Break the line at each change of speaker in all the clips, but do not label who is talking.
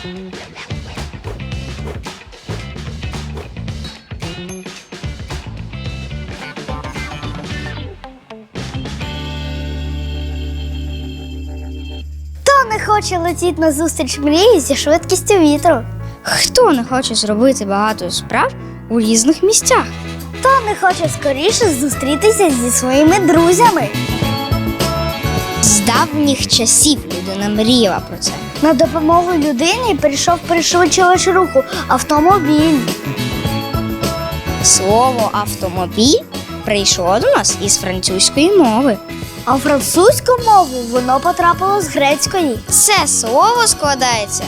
Хто не хоче летіти на зустріч мрії зі швидкістю вітру?
Хто не хоче зробити багато справ у різних місцях?
Хто не хоче скоріше зустрітися зі своїми друзями?
Давніх часів людина мріяла про це.
На допомогу людині прийшов пришвидшувач руху автомобіль.
Слово автомобіль прийшло до нас із французької мови.
А в французьку мову воно потрапило з грецької.
Це слово складається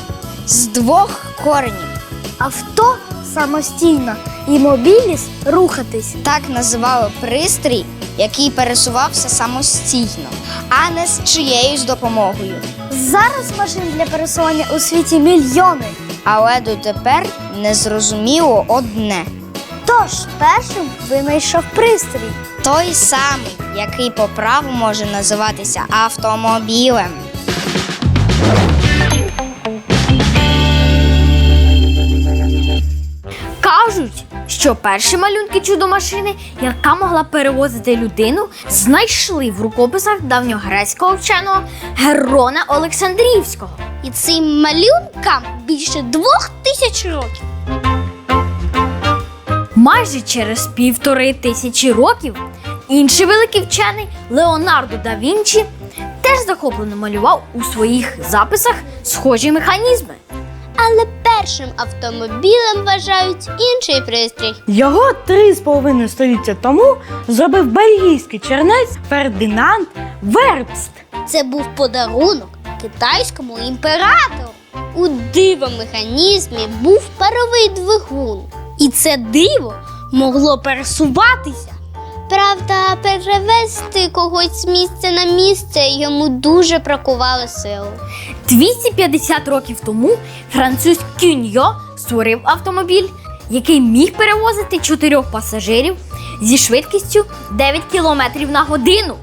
з двох коренів.
Авто самостійно і мобіліс рухатись.
Так називали пристрій, який пересувався самостійно, а не з чиєюсь допомогою.
Зараз машин для пересування у світі мільйони.
Але дотепер незрозуміло одне:
Тож першим винайшов пристрій.
той самий, який по праву може називатися автомобілем.
Кажуть, що перші малюнки чудо-машини, яка могла перевозити людину, знайшли в рукописах давньогрецького вченого Герона Олександрівського.
І цим малюнкам більше двох тисяч років.
Майже через півтори тисячі років інший великий вчений Леонардо да Вінчі теж захоплено малював у своїх записах схожі механізми.
Але першим автомобілем вважають інший пристрій.
Його три з половиною століття тому зробив бельгійський чернець Фердинанд Вербст.
Це був подарунок китайському імператору. У дивомеханізмі був паровий двигун. І це диво могло пересуватися. Правда, перевезти когось з місця на місце йому дуже бракувало сил.
250 років тому француз Кюньо створив автомобіль, який міг перевозити чотирьох пасажирів зі швидкістю 9 км на годину.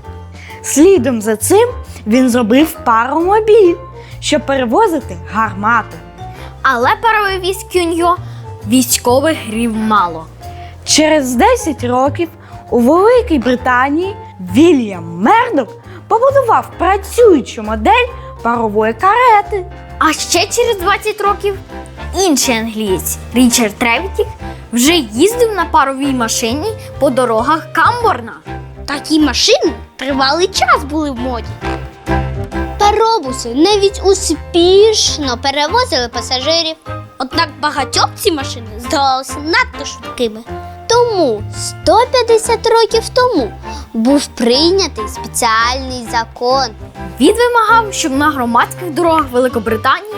Слідом за цим він зробив паромобіль, щоб перевозити гармати.
Але паровий віз Кюньо військових грів мало.
Через 10 років у Великій Британії Вільям Мердок побудував працюючу модель парової карети.
А ще через 20 років інший англієць Річард Тревітік вже їздив на паровій машині по дорогах Камборна.
Такі машини тривалий час були в моді. Паробуси навіть успішно перевозили пасажирів. Однак багатьом ці машини здавалися надто швидкими. Тому 150 років тому був прийнятий спеціальний закон.
Він вимагав, щоб на громадських дорогах Великобританії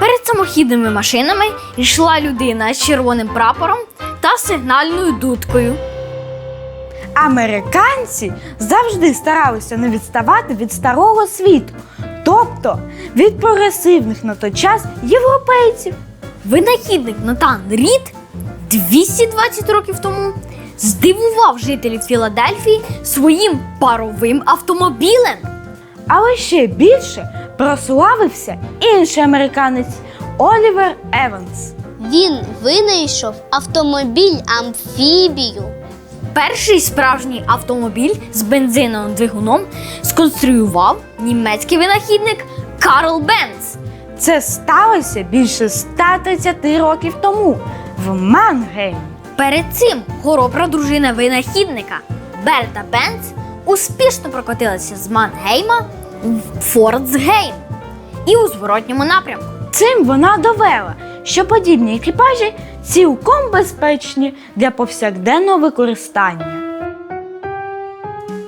перед самохідними машинами йшла людина з червоним прапором та сигнальною дудкою.
Американці завжди старалися не відставати від старого світу, тобто від прогресивних на той час європейців.
Винахідник Натан Рід 220 років тому здивував жителів Філадельфії своїм паровим автомобілем.
Але ще більше прославився інший американець Олівер Еванс.
Він винайшов автомобіль амфібію.
Перший справжній автомобіль з бензиновим двигуном сконструював німецький винахідник Карл Бенц.
Це сталося більше 130 років тому в Мангеймі.
Перед цим хоробра дружина винахідника Берта Бенц успішно прокотилася з Мангейма в Фордсгейм і у зворотньому напрямку.
Цим вона довела, що подібні екіпажі цілком безпечні для повсякденного використання.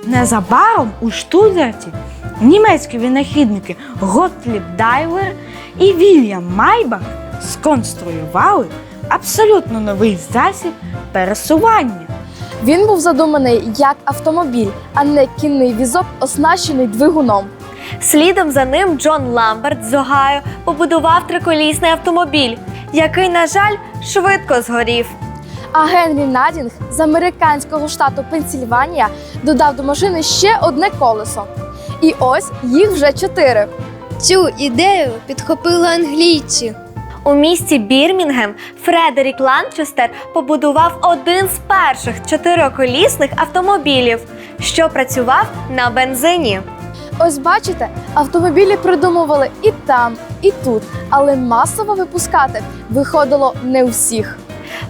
Незабаром у Штутгарті німецькі винахідники Готліб Дайлер і Вільям Майбах сконструювали абсолютно новий засіб пересування.
Він був задуманий як автомобіль, а не кінний візок, оснащений двигуном.
Слідом за ним Джон Ламберт з Огайо побудував триколісний автомобіль, який, на жаль, швидко згорів.
А Генрі Надінг з американського штату Пенсільванія додав до машини ще одне колесо. І ось їх вже чотири.
Цю ідею підхопили англійці.
У місті Бірмінгем Фредерік Ланчестер побудував один з перших чотириколісних автомобілів, що працював на бензині.
Ось бачите, автомобілі придумували і там, і тут, але масово випускати виходило не у всіх.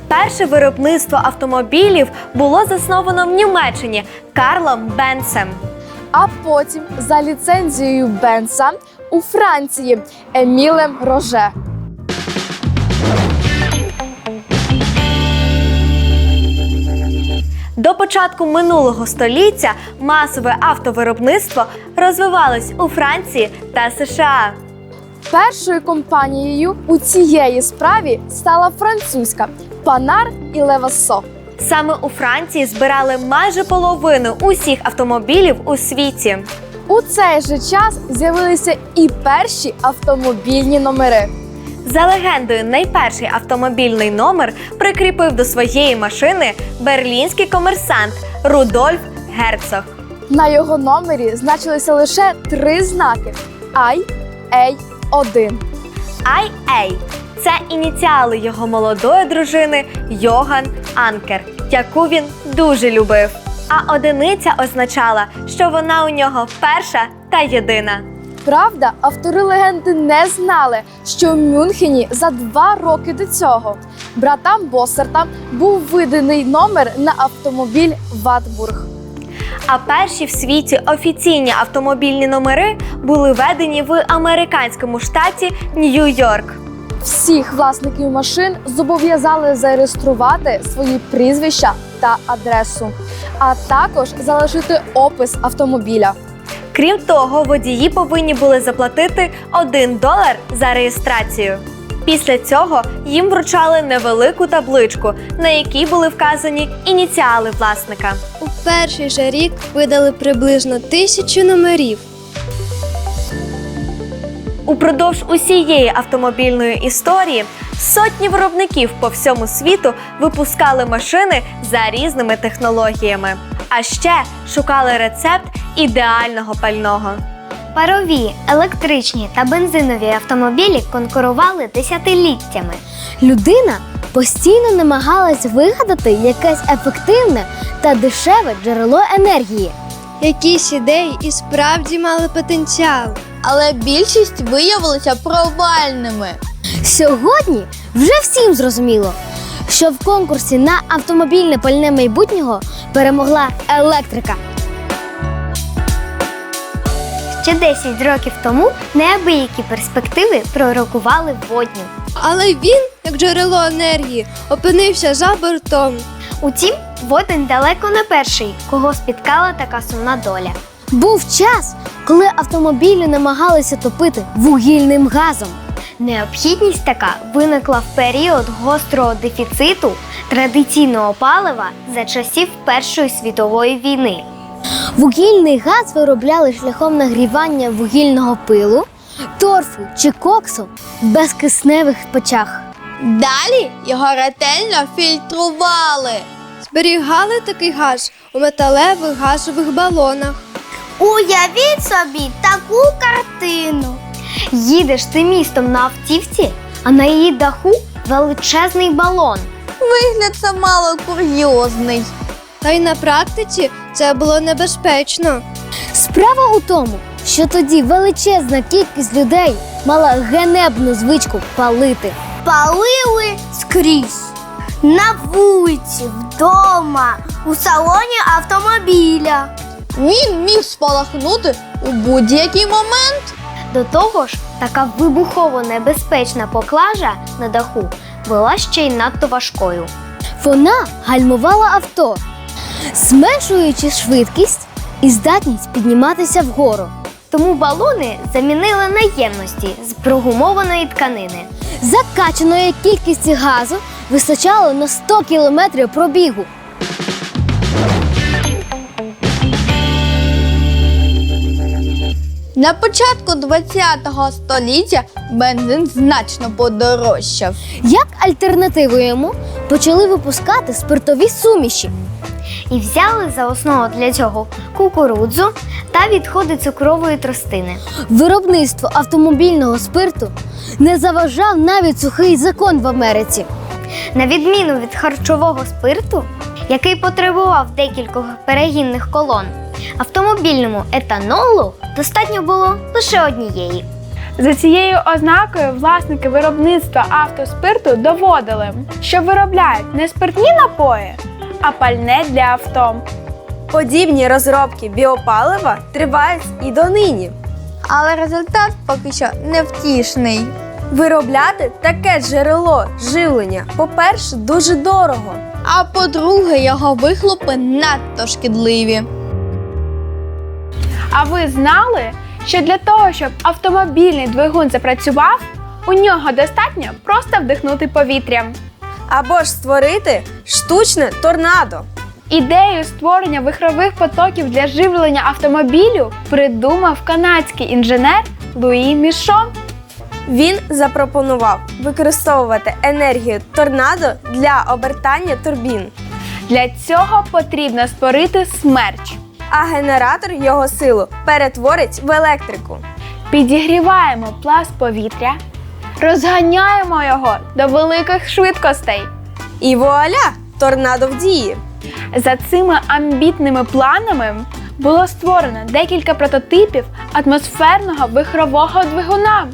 Перше виробництво автомобілів було засновано в Німеччині Карлом Бенсем.
А потім за ліцензією Бенса у Франції Емілем Роже.
До початку минулого століття масове автовиробництво розвивалось у Франції та США.
Першою компанією у цієї справі стала французька Панар і Левасо.
Саме у Франції збирали майже половину усіх автомобілів у світі.
У цей же час з'явилися і перші автомобільні номери.
За легендою, найперший автомобільний номер прикріпив до своєї машини берлінський комерсант Рудольф Герцог.
На його номері значилися лише три знаки: I, A, 1.
IA – це ініціали його молодої дружини Йоган Анкер, яку він дуже любив. А одиниця означала, що вона у нього перша та єдина.
Правда, автори легенди не знали, що в Мюнхені за два роки до цього братам Босертам був виданий номер на автомобіль Ватбург.
А перші в світі офіційні автомобільні номери були введені в американському штаті Нью-Йорк.
Всіх власників машин зобов'язали зареєструвати свої прізвища та адресу, а також залишити опис автомобіля.
Крім того, водії повинні були заплатити 1 долар за реєстрацію. Після цього їм вручали невелику табличку, на якій були вказані ініціали власника.
У перший же рік видали приблизно тисячу номерів.
Упродовж усієї автомобільної історії сотні виробників по всьому світу випускали машини за різними технологіями. А ще шукали рецепт ідеального пального.
Парові, електричні та бензинові автомобілі конкурували десятиліттями. Людина постійно намагалась вигадати якесь ефективне та дешеве джерело енергії.
Якісь ідеї і справді мали потенціал.
але більшість виявилися провальними.
Сьогодні вже всім зрозуміло, що в конкурсі на автомобільне пальне майбутнього перемогла електрика. Ще 10 років тому неабиякі перспективи пророкували водню.
Але він, як джерело енергії, опинився за бортом.
Утім, водень далеко не перший, кого спіткала така сумна доля. Був час, коли автомобілі намагалися топити вугільним газом. Необхідність така виникла в період гострого дефіциту традиційного палива за часів Першої світової війни. Вугільний газ виробляли шляхом нагрівання вугільного пилу, торфу чи коксу в безкисневих печах.
Далі його ретельно фільтрували.
Зберігали такий газ у металевих газових балонах.
Уявіть собі таку картину. Їдеш ти містом на автівці, а на її даху величезний балон.
Вигляд це мало курйозний.
Та й на практиці це було небезпечно.
Справа у тому, що тоді величезна кількість людей мала генебну звичку палити. Палили скрізь. На вулиці, вдома, у салоні автомобіля.
Він міг спалахнути у будь-який момент.
До того ж, така вибухово небезпечна поклажа на даху була ще й надто важкою. Вона гальмувала авто, зменшуючи швидкість і здатність підніматися вгору. Тому балони замінили на ємності з прогумованої тканини. Закачаної кількості газу вистачало на 100 кілометрів пробігу.
На початку ХХ століття бензин значно подорожчав.
Як альтернативу йому почали випускати спиртові суміші.
і взяли за основу для цього кукурудзу та відходи цукрової тростини.
Виробництво автомобільного спирту не заважав навіть сухий закон в Америці.
На відміну від харчового спирту, який потребував декількох перегінних колон, автомобільному етанолу достатньо було лише однієї.
За цією ознакою власники виробництва автоспирту доводили, що виробляють не спиртні напої, а пальне для авто.
Подібні розробки біопалива тривають і донині.
Але результат поки що невтішний.
Виробляти таке джерело живлення, по-перше, дуже дорого.
А по-друге, його вихлопи надто шкідливі.
А ви знали, що для того, щоб автомобільний двигун запрацював, у нього достатньо просто вдихнути повітря.
Або ж створити штучне торнадо.
Ідею створення вихрових потоків для живлення автомобілю придумав канадський інженер Луї Мішон.
Він запропонував використовувати енергію торнадо для обертання турбін,
Для цього потрібно створити смерч.
А генератор його силу перетворить в електрику.
Підігріваємо пласт повітря, розганяємо його до великих швидкостей.
І вуаля! Торнадо в дії.
За цими амбітними планами було створено декілька прототипів атмосферного вихрового двигуна.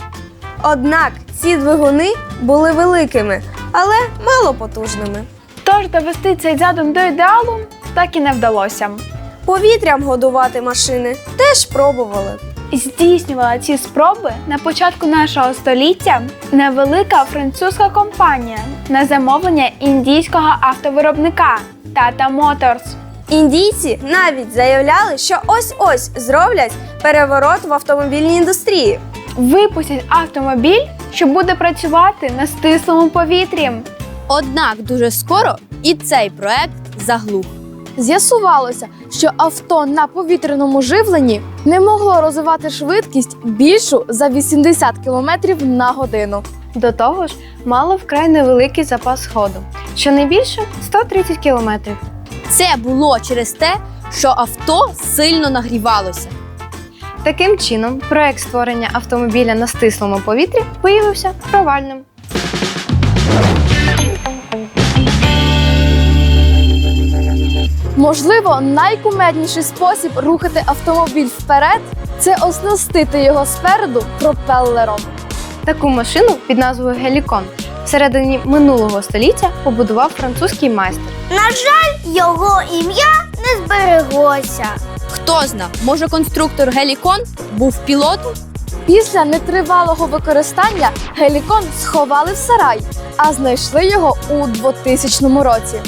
Однак ці двигуни були великими, але малопотужними.
Тож довести цей задум до ідеалу так і не вдалося.
Повітрям годувати машини теж пробували.
Здійснювала ці спроби на початку нашого століття невелика французька компанія на замовлення індійського автовиробника Tata Motors.
Індійці навіть заявляли, що ось-ось зроблять переворот в автомобільній індустрії.
Випустять автомобіль, що буде працювати на стислому повітрі.
Однак дуже скоро і цей проект заглух.
З'ясувалося, що авто на повітряному живленні не могло розвивати швидкість більшу за 80 км на годину.
До того ж, мало вкрай невеликий запас ходу, що не більше 130 кілометрів.
Це було через те, що авто сильно нагрівалося.
Таким чином, проект створення автомобіля на стислому повітрі виявився провальним.
Можливо, найкумедніший спосіб рухати автомобіль вперед це оснастити його спереду пропелером.
Таку машину під назвою Гелікон всередині минулого століття побудував французький майстер.
На жаль, його ім'я не збереглося.
Хто зна, може конструктор Гелікон був пілотом?
Після нетривалого використання гелікон сховали в сарай, а знайшли його у 2000 році.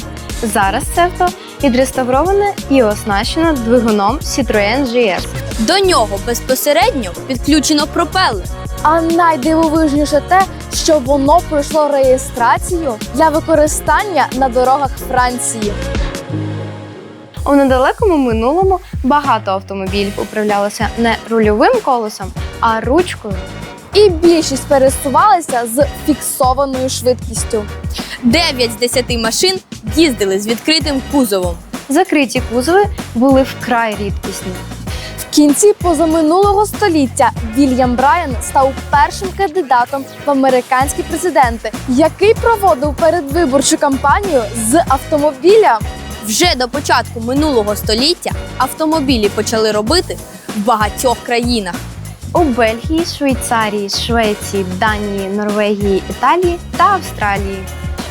Зараз це авто відреставроване і оснащено двигуном Citroën GS.
До нього безпосередньо підключено пропелер.
А найдивовижніше те, що воно пройшло реєстрацію для використання на дорогах Франції.
У недалекому минулому багато автомобілів управлялося не рульовим колесом, а ручкою.
І більшість пересувалися з фіксованою швидкістю.
9 з 10 машин їздили з відкритим кузовом.
Закриті кузови були вкрай рідкісні.
В кінці позаминулого століття Вільям Брайан став першим кандидатом в американські президенти, який проводив передвиборчу кампанію з автомобіля.
Вже до початку минулого століття автомобілі почали робити в багатьох країнах.
У Бельгії, Швейцарії, Швеції, Данії, Норвегії, Італії та Австралії.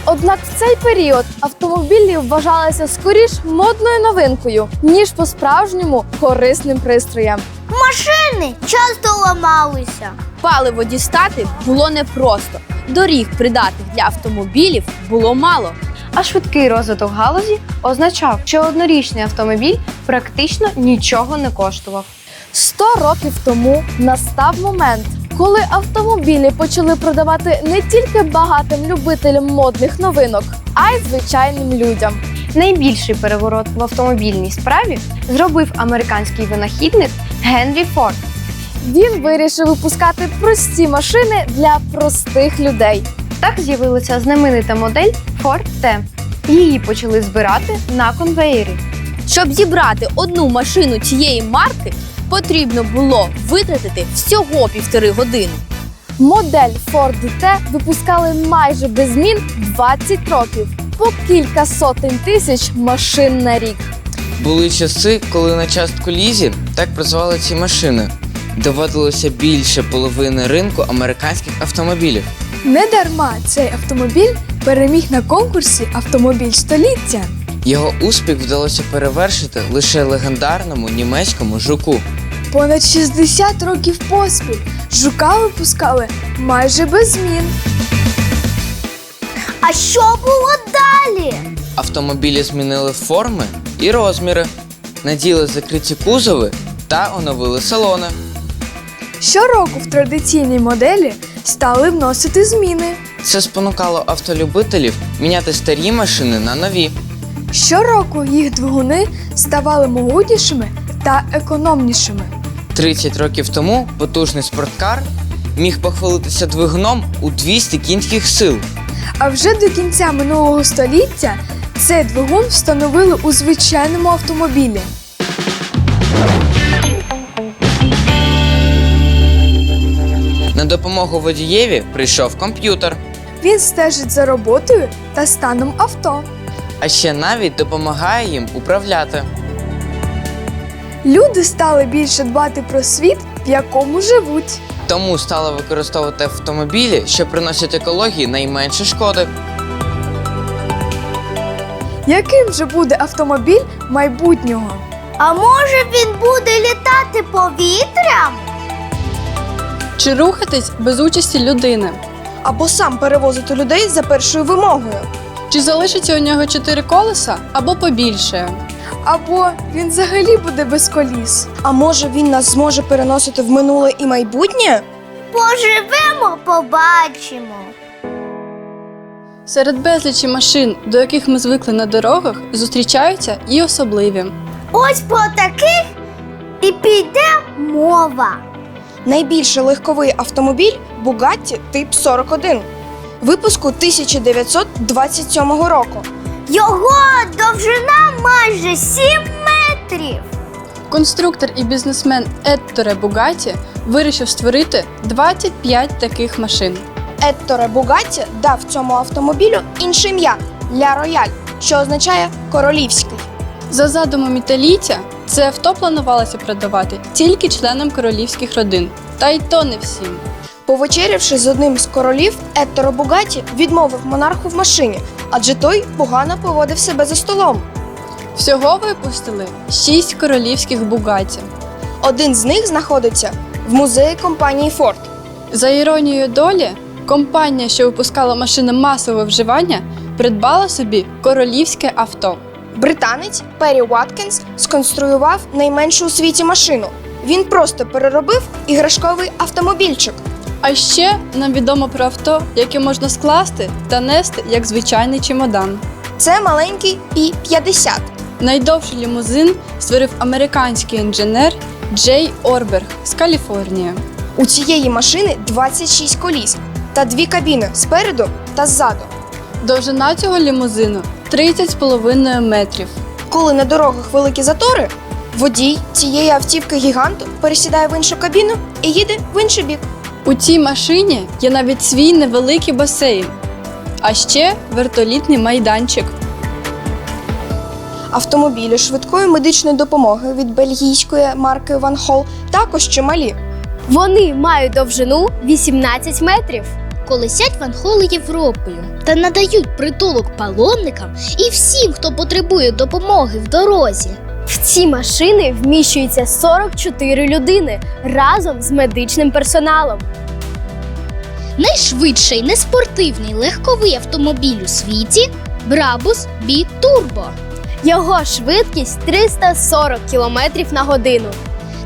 Однак в цей період автомобілі вважалися скоріш модною новинкою, ніж по-справжньому корисним пристроєм.
Машини часто ламалися.
Паливо дістати було непросто. Доріг, придатних для автомобілів, було мало.
А швидкий розвиток галузі означав, що однорічний автомобіль практично нічого не коштував.
Сто років тому настав момент, коли автомобілі почали продавати не тільки багатим любителям модних новинок, а й звичайним людям.
Найбільший переворот в автомобільній справі зробив американський винахідник Генрі Форд.
Він вирішив випускати прості машини для простих людей.
Так з'явилася знаменита модель Ford T. Її почали збирати на конвеєрі.
Щоб зібрати одну машину цієї марки, потрібно було витратити всього півтори години.
Модель Ford T випускали майже без змін 20 років, по кілька сотень тисяч машин на рік.
Були часи, коли на частку лізі так працювали ці машини. Доводилося більше половини ринку американських автомобілів.
Не дарма цей автомобіль переміг на конкурсі Автомобіль століття.
Його успіх вдалося перевершити лише легендарному німецькому жуку.
Понад 60 років поспіль жука випускали майже без змін.
А що було далі?
Автомобілі змінили форми і розміри, наділи закриті кузови та оновили салони.
Щороку в традиційній моделі стали вносити зміни.
Це спонукало автолюбителів міняти старі машини на нові.
Щороку їх двигуни ставали могутнішими та економнішими.
30 років тому потужний спорткар міг похвалитися двигуном у 200 кінських сил.
А вже до кінця минулого століття цей двигун встановили у звичайному автомобілі.
На допомогу водієві прийшов комп'ютер,
Він стежить за роботою та станом авто.
А ще навіть допомагає їм управляти.
Люди стали більше дбати про світ, в якому живуть.
Тому стали використовувати автомобілі, що приносять екології найменше шкоди.
Яким же буде автомобіль майбутнього?
А може він буде літати повітрям?
Чи рухатись без участі людини?
Або сам перевозити людей за першою вимогою.
Чи залишиться у нього чотири колеса або побільше?
Або він взагалі буде без коліс.
А може він нас зможе переносити в минуле і майбутнє?
Поживемо, побачимо.
Серед безлічі машин, до яких ми звикли на дорогах, зустрічаються і особливі.
Ось про таких і піде мова.
Найбільший легковий автомобіль Bugatti Type 41 випуску 1927 року.
Його довжина майже 7 метрів.
Конструктор і бізнесмен Етторе Бугаті вирішив створити 25 таких машин.
Етторе Бугатті дав цьому автомобілю інше ім'я Ля Рояль, що означає королівський.
За задумом італійця, це авто планувалося продавати тільки членам королівських родин, та й то не всім.
Повечерявши з одним з королів, Етторе Бугатті відмовив монарху в машині, адже той погано поводив себе за столом.
Всього випустили 6 королівських Бугаті.
Один з них знаходиться в музеї компанії Ford.
За іронією долі, компанія, що випускала машини масового вживання, придбала собі королівське авто.
Британець Перрі Уаткінс сконструював найменшу у світі машину. Він просто переробив іграшковий автомобільчик.
А ще нам відомо про авто, яке можна скласти та нести як звичайний чемодан.
Це маленький Пі-50.
Найдовший лімузин створив американський інженер Джей Орберг з Каліфорнії.
У цієї машини 26 коліс та дві кабіни спереду та ззаду.
Довжина цього лімузину 30,5 метрів.
Коли на дорогах великі затори, водій цієї автівки гіганту пересідає в іншу кабіну і їде в інший бік.
У цій машині є навіть свій невеликий басейн, а ще вертолітний майданчик.
Автомобілі швидкої медичної допомоги від бельгійської марки Ван Хол також чималі.
Вони мають довжину 18 метрів.
Колесять ванхоли Європою та надають притулок паломникам і всім, хто потребує допомоги в дорозі.
В ці машини вміщується 44 людини разом з медичним персоналом.
Найшвидший неспортивний легковий автомобіль у світі Брабус Бі Турбо.
Його швидкість 340 км на годину.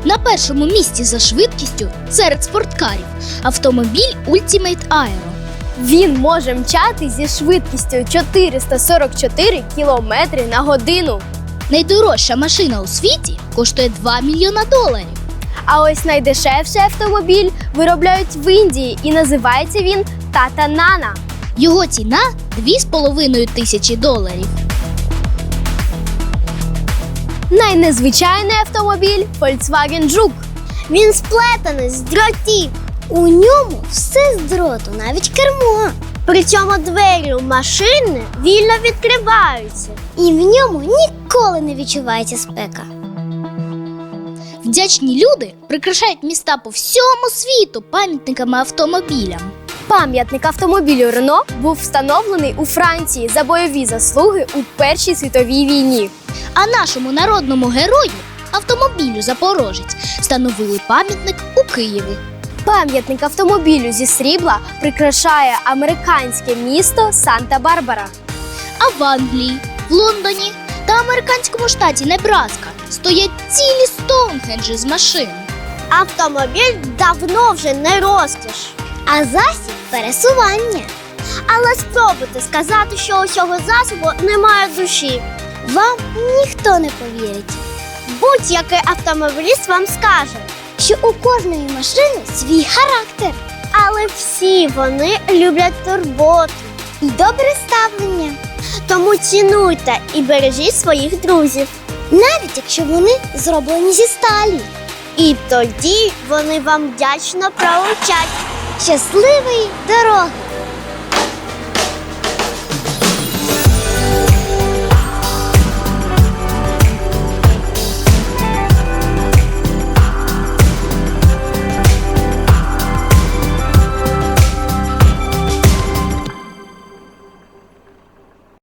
На першому місці за швидкістю серед спорткарів автомобіль Ultimate Aero.
Він може мчати зі швидкістю 444 км на годину.
Найдорожча машина у світі коштує 2 мільйона доларів.
А ось найдешевший автомобіль виробляють в Індії і називається він Тата Нана.
Його ціна 2,5 тисячі доларів.
Найнезвичайний автомобіль Volkswagen Жук. Він сплетений з дротів. У ньому все з дроту, навіть кермо. При цьому двері у машини вільно відкриваються, і в ньому ніколи не відчувається спека.
Вдячні люди прикрашають міста по всьому світу пам'ятниками автомобілям.
Пам'ятник автомобілю Рено був встановлений у Франції за бойові заслуги у Першій світовій війні.
А нашому народному герою, автомобілю Запорожець, встановили пам'ятник у Києві.
Пам'ятник автомобілю зі срібла прикрашає американське місто Санта-Барбара.
А в Англії, в Лондоні та американському штаті Небраска стоять цілі Стоунхенджі з машин.
Автомобіль давно вже не розкіш, а засіб пересування. Але спробуйте сказати, що у цього засобу немає душі. Вам ніхто не повірить. Будь-який автомобіліст вам скаже, що у кожної машини свій характер. Але всі вони люблять турботу і добре ставлення. Тому цінуйте і бережіть своїх друзів, навіть якщо вони зроблені зі сталі. І тоді вони вам вдячно проучать. Щасливої дороги!